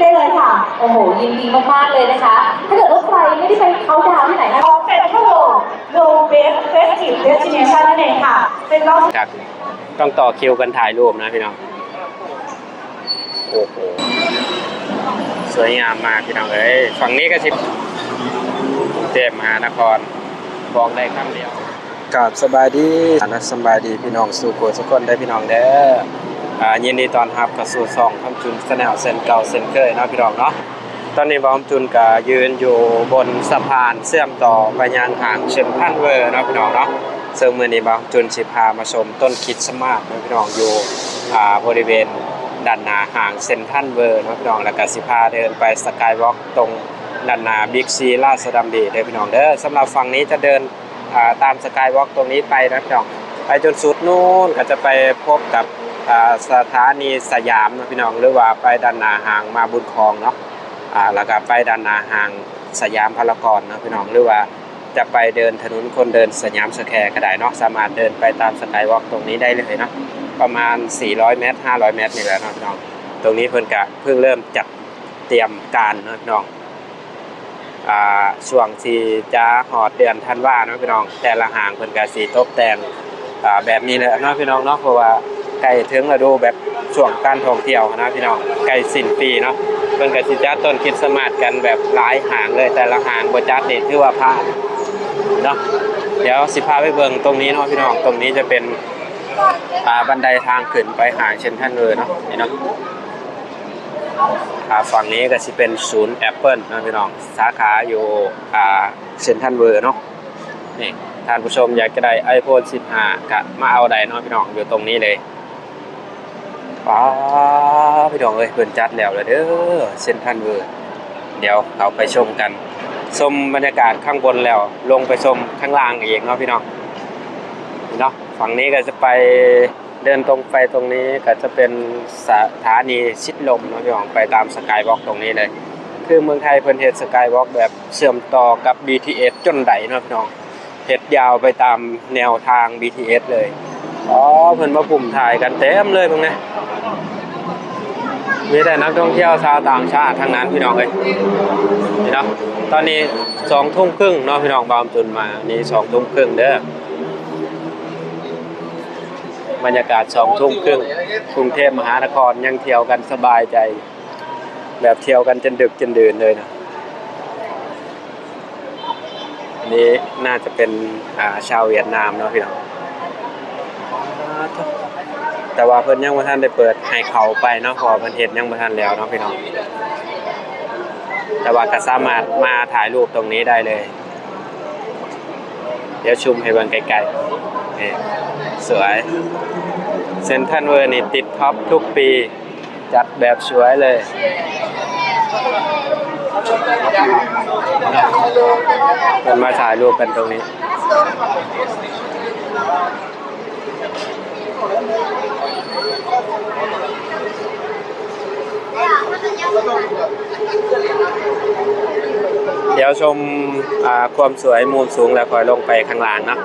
ได้เลยค่ะ โอ้โห ยินดีมาก ๆ เลยนะคะ ถ้าเกิดว่าใครไม่ได้ไปเขาน์ดาวน์ที่ไหนนะของเฟสติวัลโลเบสเฟสติฟเดสติเนชันนั่นเองค่ะ เป็นรอบจากต้องต่อคิวกันถ่ายรูปนะพี่น้อง โอ้โห สวยงามมากพี่น้องเอ้ย ฝั่งนี้ก็สิกรุง เทพมหานครบอกได้คำเดียวกับสบายดีนะสบายดีพี่น้องสู่โกสุกคนได้พี่น้องเด้ออ่ายินดีตอนรับกับสู่ซองคำจุนสแนลเซนเก่าเซนเคยเนาะพี่น้องเนาะตอนนี้บอมจุนก็ยืนอยู่บนสะพานเชื่อมต่อไปยังห่างเชิงพันเวอร์เนาะพี่น้องเนาะซึ่งมื้อนี้บอมจุนสิพามาชมต้นคิดสมาสเนาะพี่น้องอยู่อ่าบริเวณด้านหน้าห่างเซนทรัลเวอร์เนาะพี่น้องแล้วก็สิพาเดินไปสกายวอล์กตรง ด้านหน้าบิ๊กซีลาดสะดัมดีเด้อพี่น้องเด้อสำหรับฝั่งนี้จะเดินาตามสกายวอล์กตรงนี้ไปนะพี่น้องไปจนสุดนู่นก็จะไปพบกับสถานีสยามนะพี่น้องหรือว่าไปด้านหน้าห่างมาบุญครองเนาะอ่าแล้วก็ไปด้านหน้าห้างสยามพารากอนเนาะพี่น้องหรือว่าจะไปเดินถนนคนเดินสยามสแควร์ก็ได้เนาะสามารถเดินไปตามสกายวอล์กตรงนี้ได้เลยเนาะประมาณ 400 เมตร 500 เมตรนี่แหละนะพี่น้อง ตรงนี้เพิ่นกะเพิ่งเริ่มจัดเตรียมการเนาะพี่น้อง อ่าช่วงที่จะหอดเดือนธันวาเนาะพี่น้อง แต่ละหางเพิ่นกะสีตกแต่งอ่าแบบนี้แหละเนาะพี่น้องเนาะเพราะว่าใกล้ถึงฤดูแบบช่วงการท่องเที่ยวนะพี่น้องใกล้สิ้นปีเนาะเพิ่นก็สิจัดต้นคริดสต์มาสกันแบบหลายหางเลยแต่ละหางบ่จัดนี่ถือว่าพลาดเนาะเดี๋ยวสิพาไปเบิ่งตรงนี้เนาะพี่น้องตรงนี้จะเป็นอ่าบันไดทางขึ้นไปหางเช่นท่านเลยเนาะนี่เนาะ อ่าฝั่งนี้ก็สิเป็นศูนย์แอปเปิลนะพี่น้องสาขาอยู่อ่าเซ็นทรัลเวอร์เนาะนี่ท่านผู้ชมอยากจะได้ iPhone 15 ก็มาเอาได้เนาะพี่น้องอยู่ตรงนี้เลยป้าพี่น้องเอ้ยเพิ่นจัดแล้วเลยเด้อเซ็นทรัลเวอร์เดี๋ยวเราไปชมกันชมบรรยากาศข้างบนแล้ว ลงไปชมข้างล่างเองเนาะพี่น้องเนาะฝั่งนี้ก็จะไป เดินตรงไปตรงนี้ก็จะเป็นสถานีชิดลมนาะพี่น้องไปตามสกายวอล์กตรงนี้เลย คือเมืองไทยเพิ่นเฮ็ดสกายวอล์กแบบเชื่อมต่อกับ BTS จนไดเนาะพี่น้องเฮ็ดยาวไปตามแนวทาง BTS เลยอ๋อเพิ่นมาปุ่มถ่ายกันเต็มเลยพวกนี้มีแต่นักท่องเที่ยวชาวต่างชาติทั้งนั้นพี่น้องเลยนี่เนาะตอนนี้สองทุ่มครึ่งเนาะพี่น้องบามจุนมานี่สองทุ่มครึ่งเด้อ บรรยากาศสองทุ่มครึ่งกรุงเทพมหานครยังเที่ยวกันสบายใจ แบบเที่ยวกันจนดึกจนดื่นเลยนะนี้น่าจะเป็นาชาวเวียดนามเนาะพี่น้องแต่ว่าเพิ่นยังบ่ทันได้เปิดให้เขาไปเนาะพราะว่าเพิ่นเฮ็ดยังบ่ทันแล้วเนาะพี่น้องแต่ว่าก็สามารถมาถ่ายรูปตรงนี้ได้เลย เดี๋ยวชุมให้เบิ่งไกลๆ นี่สวย เซนทรัลเวอร์นี่ติดท็อปทุกปี จัดแบบสวยเลยเพิ่นมาถ่ายรูปกันตรงนี้เดี๋ยวชมความสวยมุมสูงแล้วคอยลงไปข้างล่างเนาะ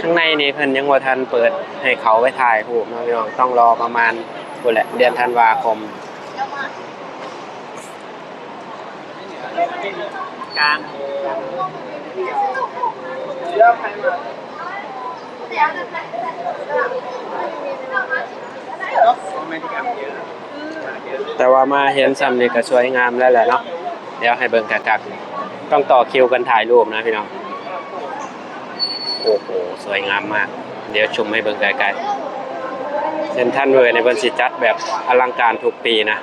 ข้างในนี่เพิ่นยังบ่าทันเปิดให้เขาไปถ่ายรูปนะพี่น้องต้องรอประมาณพุ่นแหละเดือนธันวาคมกลางแต่ว่ามาเห็นซ้ำนี่ก็สวยงามแล้วแหละเนาะเดี๋ยวให้เบิ่งกักๆต้องต่อคิวกันถ่ายรูปนะพี่น้อง โอ้โหสวยงามมาก เดี๋ยวชมให้เบิ่งไกลๆเซนทันเวอร์ในบนสิจัดแบบอลังการทุกปีนะ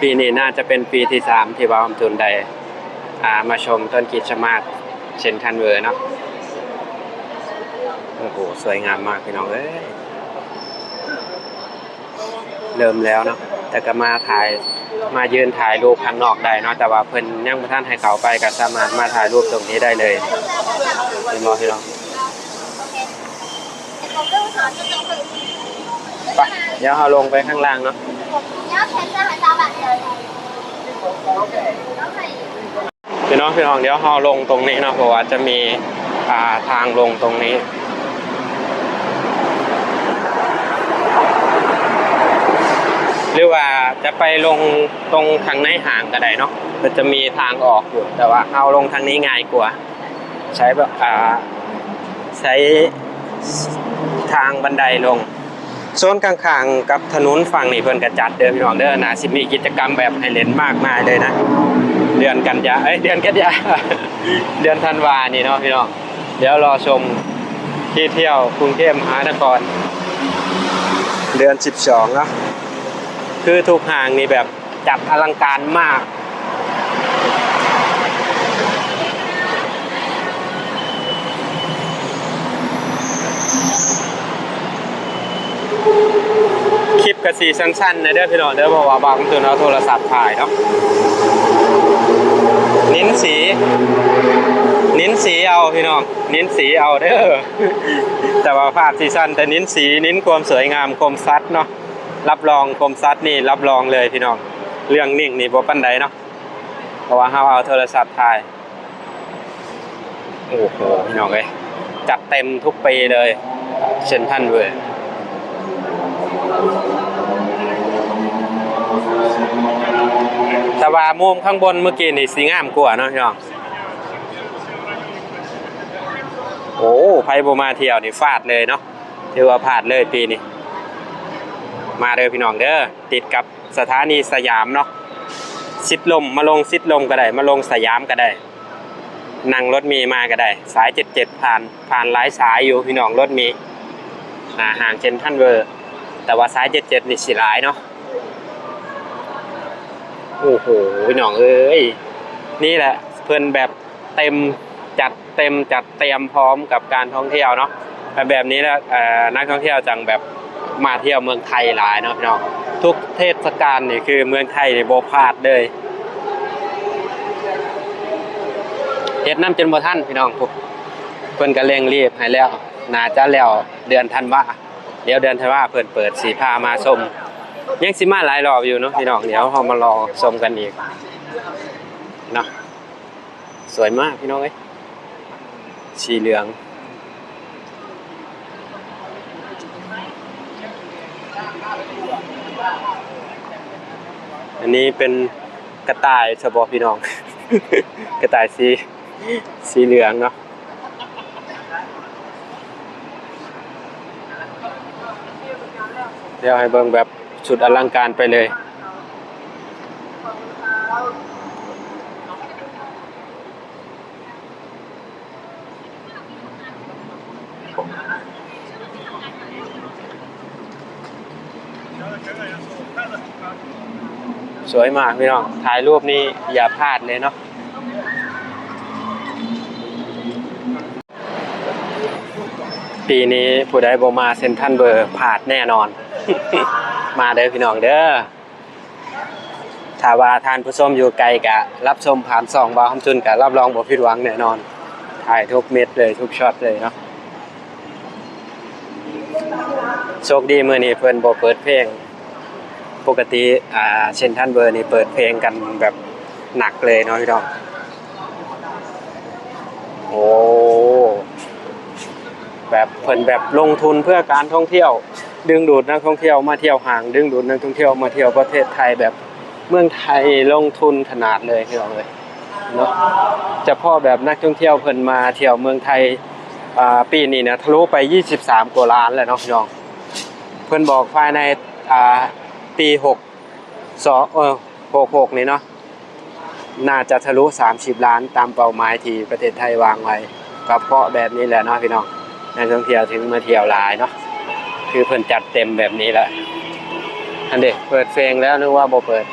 ปีนี้น่าจะเป็นปีที่สามที่ว่าผมทุนได้อ่ามาชมต้นกิจมาศเซนทันเวอร์เนาะโอ้โห สวยงามมากพี่น้องเอ้ย เริ่มแล้วเนาะแต่ก็มาถ่ายมายืนถ่ายรูปข้างนอกได้เนาะแต่ว่าเพิ่นยังบ่ทันให้เขาไปก็สามารถมาถ่ายรูปตรงนี้ได้เลยเห็นบ่พี่น้องไปเดี๋ยวเราลงไปข้างล่างเนาะพี่น้องพี่น้องเดี๋ยวเราลงตรงนี้เนาะเพราะว่าจะมีทางลงตรงนี้ หรือว่าจะไปลงตรงทางในห่างก็ได้เนาะมันจะมีทางออกอยู่แต่ว่าเอาลงทางนี้ง่ายกว่า ใช้แบบอ่าใช้ทางบันไดลงโซนข้างๆกับถนนฝั่งนี่เพิ่นกระจัดเด้อพี่น้องเด้อนะสิมีกิจกรรมแบบให้เล่นมากมายเลยนะ เดือนกันยาเอ้ยเดือนกันยาเดือนธันวานี่เนาะพี่น้องเดี๋ยวรอชมที่เที่ยวกรุงเทพมหานคร เดือน 12เนาะ คือทุกห่างนี่แบบจัดอลังการมาก คลิปกระสีสั้นๆนะเด้อพี่น้องเด้อเพราะว่าบางตัวเอาโทรศัพท์ถ่ายเนาะนิ้นสีนิ้นสีเอาพี่น้องนิ้นสีเอาเด้อแต่ว่าภาพซีซั่นแต่นิ้นสีนิ้นความสวยงามคมซัดเนาะ รับรองคมซัดนี่รับรองเลยพี่น้อง เรื่องนิ่งนี่บ่ปันใดเนาะเพราะว่าเฮาเอาโทรศัพท์ถ่ายโอ้โหพี่น้องเอ้ยจัดเต็มทุกปีเลยเซนทันเวอร์แต่ว่ามุมข้างบนเมื่อกี้นี่สีงามกว่าเนาะพี่น้องโอ้ไพโบมาเที่ยวนี่ฟาดเลยเนาะถือว่าพลาดเลยปีนี้ มาเด้อพี่น้องเด้อติดกับสถานีสยามเนาะสิดลมมาลงสิดลมก็ได้มาลงสยามก็ได้นั่งรถเมีมาก็ได้ สายเจ็ดเจ็ดผ่านผ่านหลายสายอยู่พี่น้องรถเมีอ่าห่างเชนทันเวอร์ แต่ว่าสายเจ็ดเจ็ดนี่สิหลายเนาะโอ้โหพี่น้องเอ้ยนี่แหละเพื่อนแบบเต็มจัดเต็มจัดเตรียมพร้อมกับการท่องเที่ยวเนาะแบบนี้แล้วนักท่องเที่ยวจังแบบ มาเที่ยวเมืองไทยหลายเนาะพี่น้องทุกเทศกาลนี่คือเมืองไทยนี่โบพลาดเลยเฮ็ดน้ำจนบ่ทันพี่น้องพวกเพิ่นก็เร่งรีบให้แล้วน่าจะแล้วเดือนธันวาเดี๋ยวเดือนธันวาเพิ่นเปิดสีพามาชมยังสิมาหลายรอบอยู่เนาะพี่น้องเดี๋ยวเรามารอชมกันอีกเนาะสวยมากพี่น้องเอ้ยสีเหลือง อันนี้เป็นกระต่ายเฉพาะพี่น้อง กระต่ายสีสีเหลืองเนาะเดี๋ยวให้เบิ่งแบบสุดอลังการไปเลย สวยมากพี่น้อง ถ่ายรูปนี้อย่าพลาดเลยเนาะปีนี้ผู้ใดบ่มาเซ็นทรัลเบอร์พลาดแน่นอน มาเด้อพี่น้องเด้อถ้าว่าทานผู้ชมอยู่ไกลกะ รับชมผ่านซองบาคำจุนกะรับรองบ่ผิดหวังแน่นอน ถ่ายทุกเม็ดเลยทุกช็อตเลยเนาะโชคดีมื้อนี้เพิ่นบ่เปิดเพลง ปกติอ่าเช่นท่านเบอร์นี่เปิดเพลงกันแบบหนักเลยเนาะพี่น้องโอ้แบบเพิ่นแบบลงทุนเพื่อการท่องเที่ยว ดึงดูดนักท่องเที่ยวมาเที่ยวห่าง ดึงดูดนักท่องเที่ยวมาเที่ยวประเทศไทยแบบเมืองไทยลงทุนขนาดเลยพี่น้องเลยเนาะเฉพาะแบบนักท่องเที่ยวเพิ่นมาเที่ยวเมืองไทยอ่าปีนี้นะทะลุไป 23กว่าล้านแล้วเนาะพี่น้องเพิ่นบอกภายใน ปี6สองเออ66นี่เนาะน่าจะทะลุ 30 ล้านตามเป้าหมายที่ประเทศไทยวางไว้ก็เพราะแบบนี้แหละเนาะพี่น้องนักท่องเที่ยวถึงมาเที่ยวหลายเนาะคือเพิ่นจัดเต็มแบบนี้แหละอันเด็กเปิดเพลงแล้วนึกว่าโบเปิด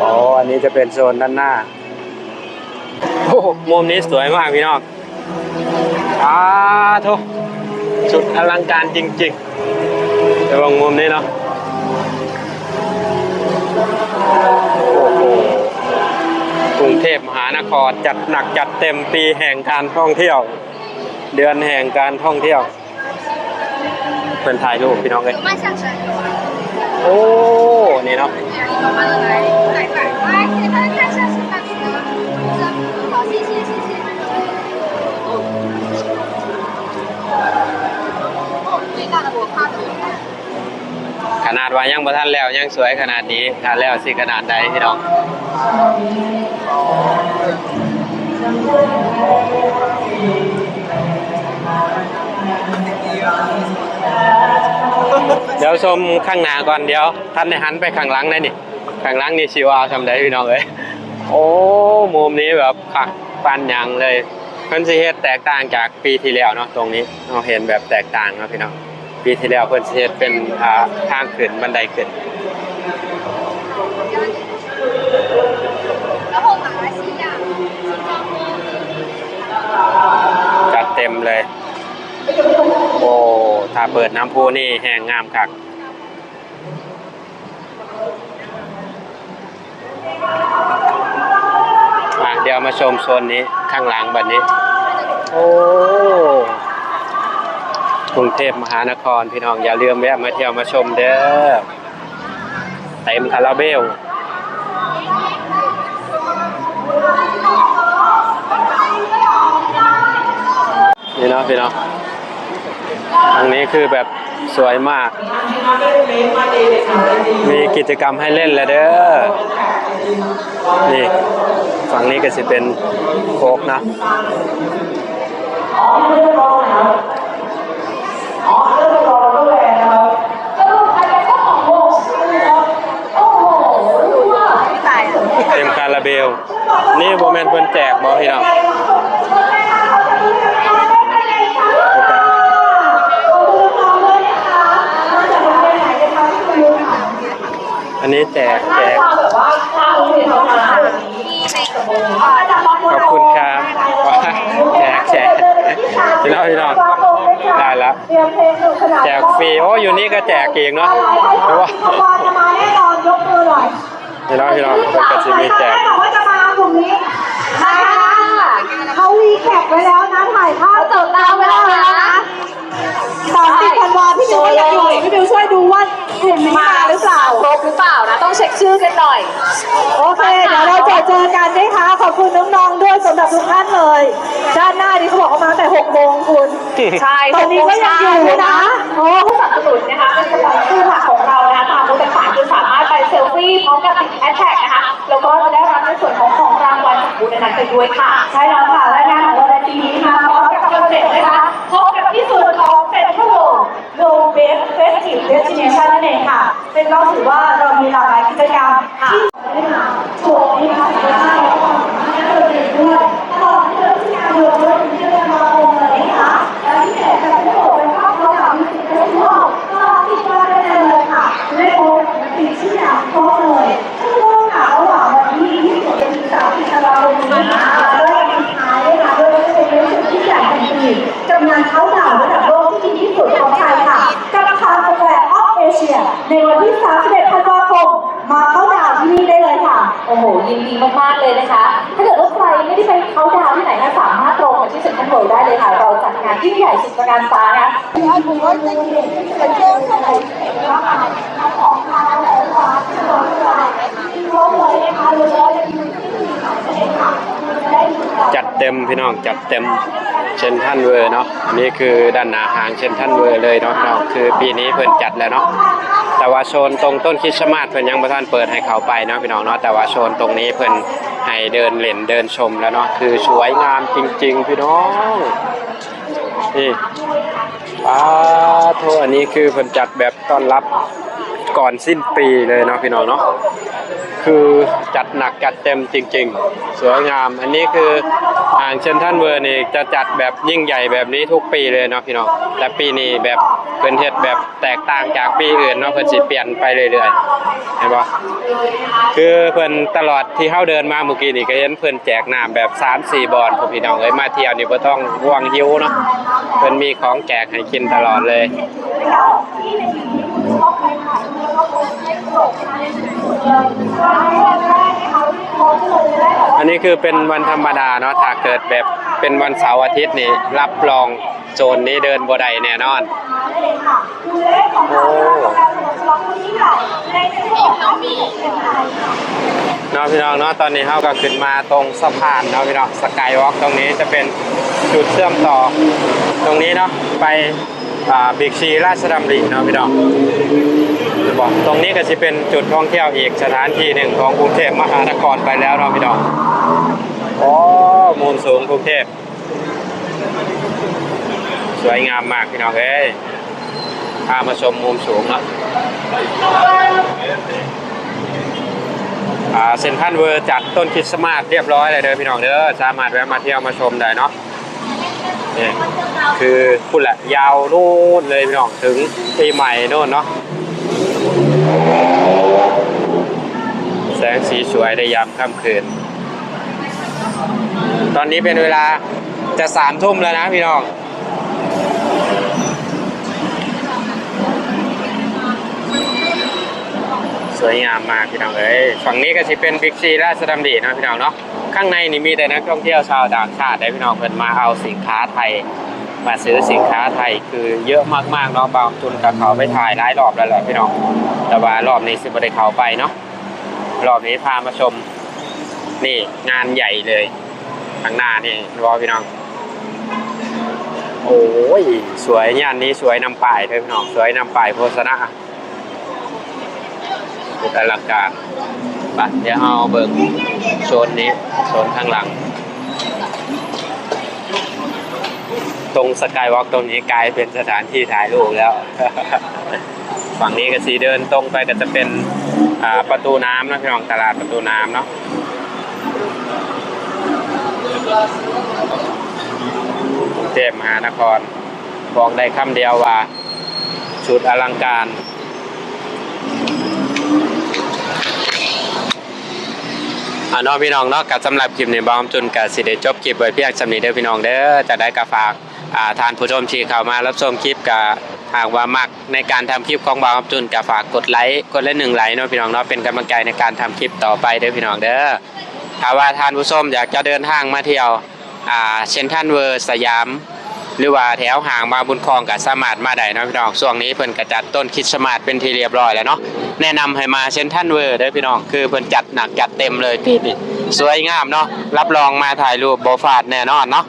อ๋ออันนี้จะเป็นโซนด้านหน้าโอ้โหมุมนี้สวยมากพี่น้องอ้าโทสุดอลังการจริงๆเดี๋ยวลองมุมนี้เนาะ กรุงเทพมหานครจัดหนักจัดเต็มปีแห่งการท่องเที่ยว เดือนแห่งการท่องเที่ยวเพื่อนถ่ายรูปพี่น้องเลย 迈向神游啊！ โอ้ นี่เนาะ 有慢的来，来来，来，可以帮他看一下示范区吗？好，谢谢谢谢。最大的我夸的。 ขนาดว่ายังบ่ทันแล้วยังสวยขนาดนี้ถ้าแล้วสิขนาดใดพี่น้องเดี๋ยวชมข้างหน้าก่อนเดี๋ยว ท่านได้หันไปข้างหลังได้นี่ข้างหลังนี่ชิวเอาทำได้พี่น้องเอ้ยโอ้มุมนี้แบบคักปันหยังเลยเพิ่นสิเฮ็ดแตกต่างจากปีที่แล้วเนาะตรงนี้เราเห็นแบบแตกต่างเนาะพี่น้อง ปีที่แล้วเพิ่นเฮ็ดเป็นทางขึ้นบันไดขึ้นจัดเต็มเลย โอ้ถ้าเปิดน้ำพุนี่แห้งงามคักเดี๋ยวมาชมโซนนี้ข้างหลังบัดนนี้ โอ้ กรุงเทพมหานครพี่น้องอย่าลืมแวะมาเที่ยวมาชมเด้อเต็มคาราเบลนี่เนาะพี่เนาะทางนี้คือแบบสวยมาก มีกิจกรรมให้เล่นแล้วเด้อ นี่ ฝั่งนี้ก็จะเป็นโคกนะ เต็มคาราเบล นี่โมเมนต์เพิ่นแจกบอพี่น้อง อันนี้แจกแจก แบบว่าถ้าโรงเรียนเราทำแบบนี้อาจารย์บอล ขอบคุณครับแจกแจกพี่น้องพี่น้องได้แล้ว เตรียมเพลงสนุกสนาน แจกฟรีโอ้อยู่นี่ก็แจกเองเนาะเพราะว่าขบวนจะมาแน่นอนยกมือหน่อยพี่น้องพี่น้องเพิ่นก็จะมีแจกบอกว่าจะมากลุ่มนี้นะคะเขาวีแคปไว้แล้วนะถ่ายภาพเขาเติมตามไว้แล้วนะ สามสิบธันวาพี่บิวก็ยังอยู่พี่บิวช่วยดูว่ากลุ่มนี้มาหรือเปล่า ครบหรือเปล่านะ ต้องเช็คชื่อกันหน่อย โอเค เดี๋ยวเราจะเจอกันนะคะ ขอบคุณน้องๆด้วยสำหรับทุกท่านเลย ด้านหน้านี่เขาบอกเขามาตั้งแต่6โมงคุณ ใช่ตอนนี้ก็ยังอยู่นะ โอ้ผู้สนับสนุนนะคะเป็นสปอนเซอร์หลักของเรานะคะตามรูปต่างๆคือสามารถไปเซลฟี่พร้อมกับติดแฮชแท็กนะคะ แล้วก็จะได้รับในส่วนของของรางวัลจากบูธนั้นไปด้วยค่ะ ใช่แล้วค่ะและงานของเราในปีนี้มา โลเบสเฟสติฟเดสติเนชันนั่นเองค่ะ เป็นเราถือว่าเรามีหลากหลายกิจกรรมที่ได้มาโชว์ให้เราได้และ มากๆเลยนะคะ ถ้าเกิดว่าใครไม่ได้ไปเขาดาวที่ไหนนะสามารถตรงมาที่เซ็นทรัลเวิลด์ได้เลยค่ะ เราจัดงานยิ่งใหญ่สุดประการตานะครบเลยนะคะโดยเฉพาะในพื้นที่ต่างประเทศค่ะ จัดเต็มพี่น้องจัดเต็มเชนทันเวอร์เนาะอันนี้คือด้านหน้าหางเชนทันเวอร์เลยเนาะพี่น้องคือปีนี้เพิ่นจัดแล้วเนาะแต่ว่าโซนตรงต้นคริสต์มาสเพิ่นยังบ่ทันเปิดให้เขาไปเนาะพี่น้องเนาะแต่ว่าโซนตรงนี้เพิ่นให้เดินเล่นเดินชมแล้วเนาะคือสวยงามจริง ๆ พี่น้องนี่ป้าโทอันนี้คือเพิ่นจัดแบบต้อนรับ ก่อนสิ้นปีเลยเนาะพี่น้องเนาะคือจัดหนักจัดเต็มจริง ๆ สวยงาม อันนี้คืออ่างเซนทรัลเวิร์นี่จะจัดแบบยิ่งใหญ่แบบนี้ทุกปีเลยเนาะพี่น้องแต่ปีนี้แบบเพิ่นเฮ็ดแบบแตกต่างจากปีอื่นเนาะเพิ่นสิเปลี่ยนไปเรื่อยๆเห็นบ่คือเพิ่นตลอดที่เฮาเดินมาเมื่อกี้นี่ก็เห็นเพิ่นแจกน้ำแบบ3-4บอลพวกพี่น้องเอ้ยมาเที่ยวนี่บ่ต้องห่วงหิวเนาะเพิ่นมีของแจกให้กินตลอดเลย อันนี้คือเป็นวันธรรมดาเนาะถ้าเกิดแบบเป็นวันเสาร์อาทิตย์นี่รับรองโซนนี้เดินบ่ได้แน่นอนโอ้เนาะพี่น้องเนาะตอนนี้เราก็ขึ้นมาตรงสะพานเนาะพี่น้องสกายวอล์กตรงนี้จะเป็นจุดเชื่อมต่อ ตรงนี้เนาะไปอ่าบิ๊กซีราชดำริเนาะพี่น้อง บอกตรงนี้ก็จะเป็นจุดท่องเที่ยวอีกสถานที่หนึ่งของกรุงเทพมหานครไปแล้วเนาะพี่น้องอ๋อมูลสูงกรุงเทพสวยงามมากพี่น้องเอ้ยพามาชมมุมสูงเนาะอ่าเซนทรัลเวิร์จัดต้นคริสต์มาสเรียบร้อยเลยเด้อพี่น้องเด้อสามารถแวะมาเที่ยวมาชมได้เนาะนี่คือคุณแหละยาวนู่นเลยพี่น้องถึงปีใหม่นู่นเนาะ แสงสีสวยในยามค่ำคืน ตอนนี้เป็นเวลาจะสามทุ่มแล้วนะพี่น้องสวยงามมากพี่น้องเอ้ยฝั่งนี้ก็จะเป็นบิ๊กซีราชดำรินะพี่น้องเนาะข้างในนี่มีแต่นักท่องเที่ยวชาวต่างชาติได้พี่น้องเพิ่นมาเอาสินค้าไทย มาซื้อสินค้าไทยคือเยอะมากๆเนาะบางทุนกับเขาไปถ่ายหลายรอบแล้วแหละพี่น้องแต่ว่ารอบนี้สิบได้เขาไปเนาะรอบนี้พามาชมนี่งานใหญ่เลยข้างหน้านี่รอพี่น้อง โอ้ยสวยงานนี้สวยนำป้ายเลยพี่น้องสวยนำป้ายโฆษณาสุดอลังการไปเดี๋ยวเอาเบิ่งโซนนี้โซนข้างหลัง ตรงสกายวอล์กตรงนี้กลายเป็นสถานที่ถ่ายรูปแล้ว ฝั่งนี้ก็สีเดินตรงไปก็จะเป็นประตูน้ำนะพี่น้องตลาดประตูน้ำเนาะกรุงเทพมหานครบอกได้คำเดียวว่าชุดอลังการอ่าน้องพี่น้องเนาะกับสำหรับคลิปนี้บอมจุนกับสิเดจบคลิปไว้เพียงสำนีเด้อพี่น้องเด้อจะได้กระฝาก ทานผู้ชมที่เข้ามารับชมคลิปกับหากว่ามักในการทำคลิปของบอมจุนกับฝากกดไลค์กดละหนึ่งไลค์เนาะพี่น้องเนาะเป็นกำลังใจในการทำคลิปต่อไปเด้อพี่น้องเด้อถ้าว่าทานผู้ชมอยากจะเดินทางมาเที่ยวเชนทันเวอร์สยาม หรือว่าแถวห่างมาบุญคลองกับสมารถมาได้นะพี่น้องช่วงนี้เพิ่นกระจัดต้นคิดสต์มาสเป็นที่เรียบร้อยแล้วเนาะแนะนำให้มาเซนทันเวอร์เด้อพี่น้องคือเพิ่นจัดหนักจัดเต็มเลยพี่สวยงามเนาะรับรองมาถ่ายรูปโบฟาดแน่นอนเนาะ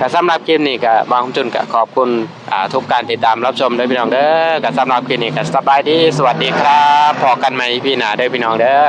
ก็สำหรับคลิปนี้ก็บางจุนก็ขอบคุณอ่าทุกการติดตามรับชมเด้อพี่น้องเด้อก็สำหรับคลิปนี้ก็สบายดี สวัสดีครับพอกันใหม่พี่หนาเด้อพี่น้องเด้อ